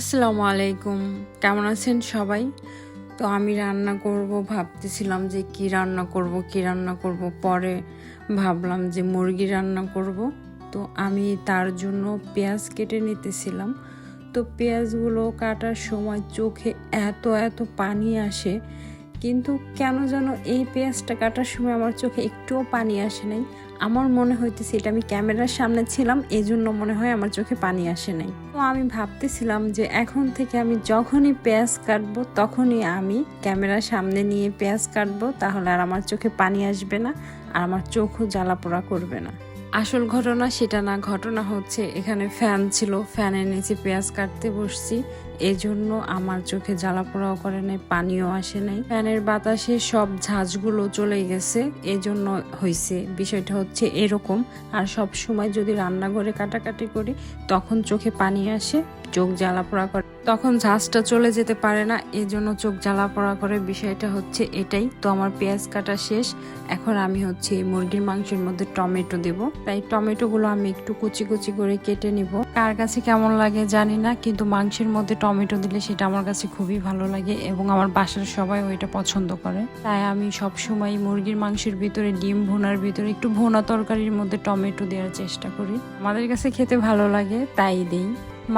আসসালামু আলাইকুম। কেমন আছেন সবাই? তো আমি রান্না করব, ভাবতেছিলাম যে কি রান্না করব, কি রান্না করব। পরে ভাবলাম যে মুরগি রান্না করব। তো আমি তার জন্য পেঁয়াজ কেটে নিতেছিলাম। তো পেঁয়াজগুলো কাটার সময় চোখে এত এত পানি আসে কিন্তু কেন যেন এই পেঁয়াজটা কাটার সময় আমার চোখে একটুও পানি আসে নাই। আমার মনে হইতেছে এটা আমি ক্যামেরার সামনে ছিলাম এই জন্য মনে হয় আমার চোখে পানি আসে নাই। তো আমি ভাবতেছিলাম যে এখন থেকে আমি যখনই পেঁয়াজ কাটবো, তখনই আমি ক্যামেরার সামনে নিয়ে পেঁয়াজ কাটবো, তাহলে আর আমার চোখে পানি আসবে না, আর আমার চোখও জ্বালা পোড়া করবে না। আসল ঘটনা সেটা না, ঘটনা হচ্ছে এখানে ফ্যান ছিল, ফ্যানের নিচে পেঁয়াজ কাটতে বসছি। এই জন্য আমার চোখে জ্বালা পোড়াও করে নাই, পানিও আসে নাই। ফ্যানের বাতাসে সব ঝাঁঝগুলো চলে গেছে এই জন্য হয়েছে বিষয়টা হচ্ছে এরকম, আর সব সময় যদি রান্নাঘরে কাটাকাটি করি, তখন চোখে পানি আসে, চোখ জ্বালা পোড়া করে। তখন ঝাঁজটা চলে যেতে পারে না এই জন্য চোখ জ্বালা পোড়া করে। বিষয়টা হচ্ছে এটাই, তো আমার পেঁয়াজ কাটা শেষ। এখন আমি হচ্ছে মুরগির মাংসের মধ্যে টমেটো দেব। তাই টমেটোগুলো আমি একটু কুচি কুচি করে কেটে নিব। কার কাছে কেমন লাগে জানি না, কিন্তু মাংসের মধ্যে টমেটো দিলে সেটা আমার কাছে খুবই ভালো লাগে এবং আমার বাসার সবাই ওইটা পছন্দ করে। তাই আমি সব সময় মুরগির মাংসের ভিতরে, ডিম ভুনার ভিতরে একটু ভোনা তরকারির মধ্যে টমেটো দেওয়ার চেষ্টা করি। আমাদের কাছে খেতে ভালো লাগে, তাই দিই।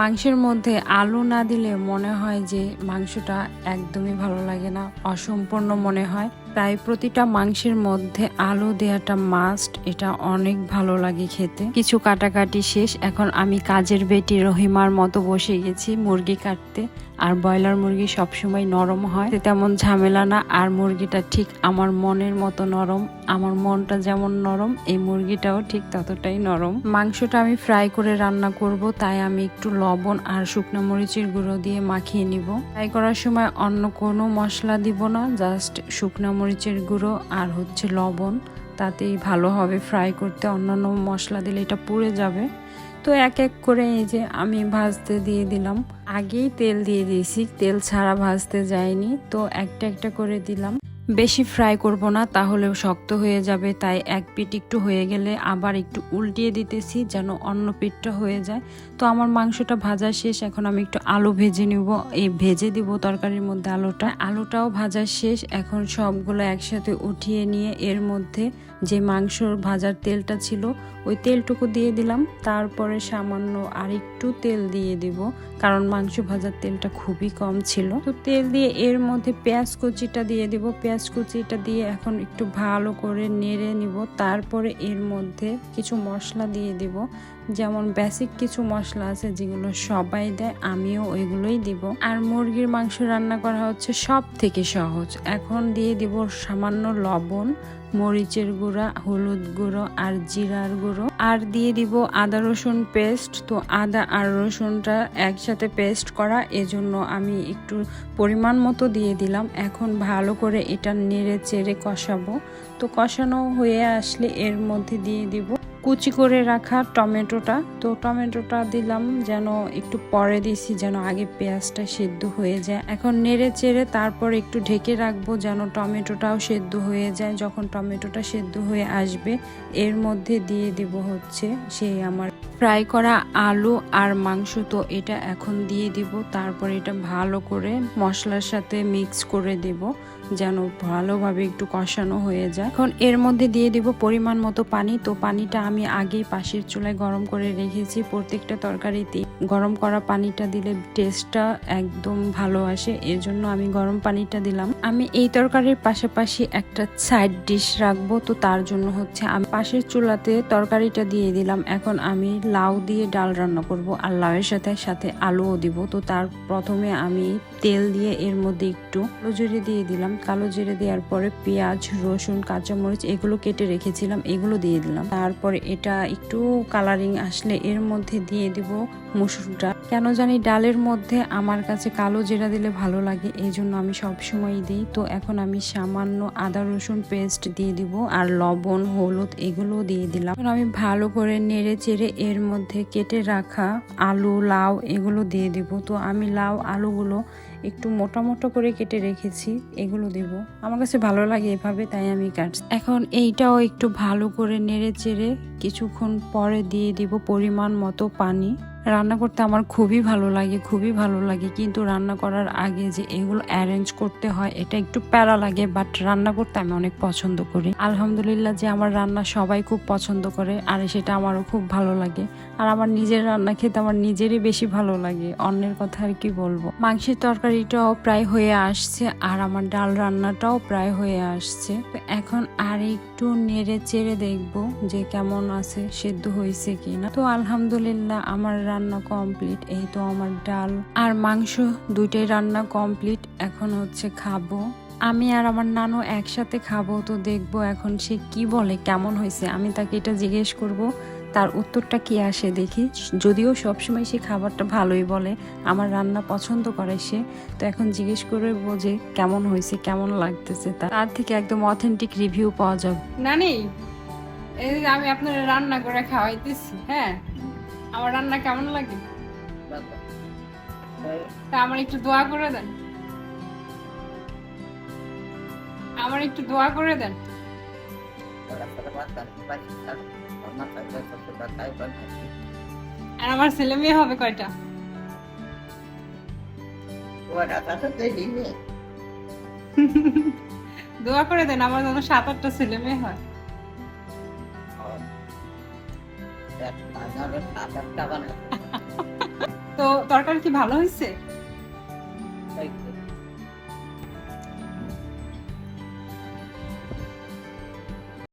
মাংসের মধ্যে আলু না দিলে মনে হয় যে মাংসটা একদমই ভালো লাগে না, অসম্পূর্ণ মনে হয়। তাই প্রতিটা মাংসের মধ্যে আলু দেওয়াটা মাস্ট এটা অনেক ভালো লাগে খেতে। কিছু কাটাকাটি শেষ, এখন আমি কাজের বেটি রহিমার মতো বসে গেছি মুরগি কাটতে। আর ব্রয়লার মুরগি সবসময় নরম হয়। তেমন ঝামেলা না, আর মুরগিটা ঠিক আমার মনের মতো নরম। আমার মনটা যেমন নরম, এই মুরগিটাও ঠিক ততটাই নরম। মাংসটা আমি ফ্রাই করে রান্না করব, তাই আমি একটু লবণ আর শুকনো মরিচের গুঁড়ো দিয়ে মাখিয়ে নিব। ফ্রাই করার সময় অন্য কোনো মশলা দিব না জাস্ট শুকনো মরিচের গুঁড়ো আর হচ্ছে লবণ, তাতেই ভালো হবে ফ্রাই করতে। অন্যান্য মশলা দিলে এটা পুড়ে যাবে। তো এক এক করে এই যে আমি ভাজতে দিয়ে দিলাম। আগেই তেল দিয়ে দিয়েছি, তেল ছাড়া ভাজতে যায়নি। তো একটা একটা করে দিলাম। বেশি ফ্রাই করব না তাহলে শক্ত হয়ে যাবে, তাই এক পিঠ একটু হয়ে গেলে আবার একটু উল্টিয়ে দিতেছি যেন অন্য পিঠটা হয়ে যায়। তো আমার মাংসটা ভাজা শেষ, এখন আমি একটু আলু ভেজে নিব। এই ভেজে দিব তরকারির মধ্যে আলুটা। আলুটাও ভাজা শেষ, এখন সবগুলো একসাথে উঠিয়ে নিয়ে এর মধ্যে যে মাংসর ভাজার তেলটা ছিল, ওই তেলটুকু দিয়ে দিলাম। তারপরে সামান্য আর একটু তেল দিয়ে দিব, কারণ মাংস ভাজার তেলটা খুবই কম ছিল। তো তেল দিয়ে এর মধ্যে পেঁয়াজ কুচিটা দিয়ে দিব। পেঁয়াজ কুচিটা দিয়ে এখন একটু ভালো করে নেড়ে নিব। তারপরে এর মধ্যে কিছু মশলা দিয়ে দিব। যেমন বেসিক কিছু মশলা আছে যেগুলো সবাই দেয়, আমিও ওইগুলোই দিব। আর মুরগির মাংস রান্না করা হচ্ছে সব থেকে সহজ। এখন দিয়ে দিব সামান্য লবণ, মরিচের গুঁড়া, হলুদ গুঁড়ো আর জিরার গুঁড়ো। আর দিয়ে দিব আদা রসুন পেস্ট তো আদা আর রসুনটা একসাথে পেস্ট করা, এজন্য আমি একটু পরিমাণ মতো দিয়ে দিলাম। এখন ভালো করে এটা নেড়ে চেড়ে কষাবো। তো কষানো হয়ে আসলে এর মধ্যে দিয়ে দিব কুচি করে রাখা টমেটোটা। তো টমেটোটা দিলাম যেন একটু পরে দিছি, যেন আগে পেঁয়াজটা সেদ্ধ হয়ে যায়। এখন নেড়ে চেড়ে তারপর একটু ঢেকে রাখব যেন টমেটোটাও সেদ্ধ হয়ে যায়। যখন টমেটোটা সেদ্ধ হয়ে আসবে, এর মধ্যে দিয়ে দিব হচ্ছে সেই আমার ফ্রাই করা আলু আর মাংস। তো এটা এখন দিয়ে দিব, তারপর এটা ভালো করে মশলার সাথে মিক্স করে দেব যেন ভালোভাবে একটু কষানো হয়ে যায়। এখন এর মধ্যে দিয়ে দিব পরিমাণ মতো পানি। তো পানিটা আমি আগেই পাশের চুলায় গরম করে রেখেছি। প্রত্যেকটা তরকারিতে গরম করা পানিটা দিলে টেস্টটা একদম ভালো আসে এর জন্য আমি গরম পানিটা দিলাম। আমি এই তরকারির পাশাপাশি একটা সাইড ডিশ রাখব, তো তার জন্য হচ্ছে আমি পাশের চুলাতে তরকারিটা দিয়ে দিলাম। এখন আমি লাউ দিয়ে ডাল রান্না করব আর লাউয়ের সাথে সাথে আলুও দিব। তো তার প্রথমে আমি তেল দিয়ে এর মধ্যে একটু কালো জিরে দিয়ে দিলাম। কালো জিরে দেওয়ার পরে পেঁয়াজ, রসুন, কাঁচামরিচ এগুলো কেটে রেখেছিলাম, এগুলো দিয়ে দিলাম। তারপরে এটা একটু কালারিং আসলে এর মধ্যে দিয়ে দেব মুসুর কেন জানি ডালের মধ্যে আমার কাছে কালো জিরা দিলে ভালো লাগে, এই জন্য আমি সবসময় দিই। তো এখন আমি সামান্য আদা, রসুন পেস্ট দিয়ে দিব আর লবণ, হলুদ এগুলো দিয়ে দিলাম। আমি ভালো করে নেড়ে চেড়ে এর মধ্যে কেটে রাখা আলু, লাউ এগুলো দিয়ে দিব। তো আমি লাউ আলুগুলো একটু মোটা মোটা করে কেটে রেখেছি, এগুলো দেব। আমার কাছে ভালো লাগে এভাবে, তাই আমি কাটছি। এখন এইটাও একটু ভালো করে নেড়ে চেড়ে কিছুক্ষণ পরে দিয়ে দিব পরিমাণ মতো পানি। রান্না করতে আমার খুবই ভালো লাগে, খুবই ভালো লাগে। কিন্তু রান্না করার আগে যে এগুলো অ্যারেঞ্জ করতে হয়, এটা একটু প্যারা লাগে বাট রান্না করতে আমি অনেক পছন্দ করি। আলহামদুলিল্লাহ যে আমার রান্না সবাই খুব পছন্দ করে, আর সেটা আমারও খুব ভালো লাগে। আর আমার নিজের রান্না খেতে আমার নিজেরই বেশি ভালো লাগে, অন্যের কথা আর কি বলব। মাংসের তরকারিটাও প্রায় হয়ে আসছে, আর আমার ডাল রান্নাটাও প্রায় হয়ে আসছে। এখন আর একটু নেড়ে চেড়ে দেখব যে কেমন আছে, সেদ্ধ হয়েছে কিনা। তো আলহামদুলিল্লাহ আমার রান্না কমপ্লিট এই তো আমার ডাল আর মাংস দুইটাই রান্না কমপ্লিট এখন হচ্ছে খাব। আমি আর আমার নানু একসাথে খাব, তো দেখব এখন সে কি বলে, কেমন হয়েছে। আমি তাকে এটা জিজ্ঞেস করব, তার উত্তরটা কি আসে দেখি। যদিও সবসময় সে খাবারটা ভালোই বলে, আমার রান্না পছন্দ করে সে, তো এখন জিজ্ঞেস করে যে কেমন হয়েছে, কেমন লাগতেছে তার থেকে একদম অথেন্টিক রিভিউ পাওয়া যাবে। নানি, এই আমি আপনার রান্না করে খাওয়াইতেছি হ্যাঁ? আমার রান্না কেমন লাগে? তা আমার একটু দোয়া করে দেন। আমার একটু দোয়া করে দেন। আর আমার ছেলে মেয়ে হবে কয়টা? দোয়া করে দেন, আমার যেন সাত আটটা ছেলে মেয়ে হয়। তো তরকারি কি ভালো হয়েছে?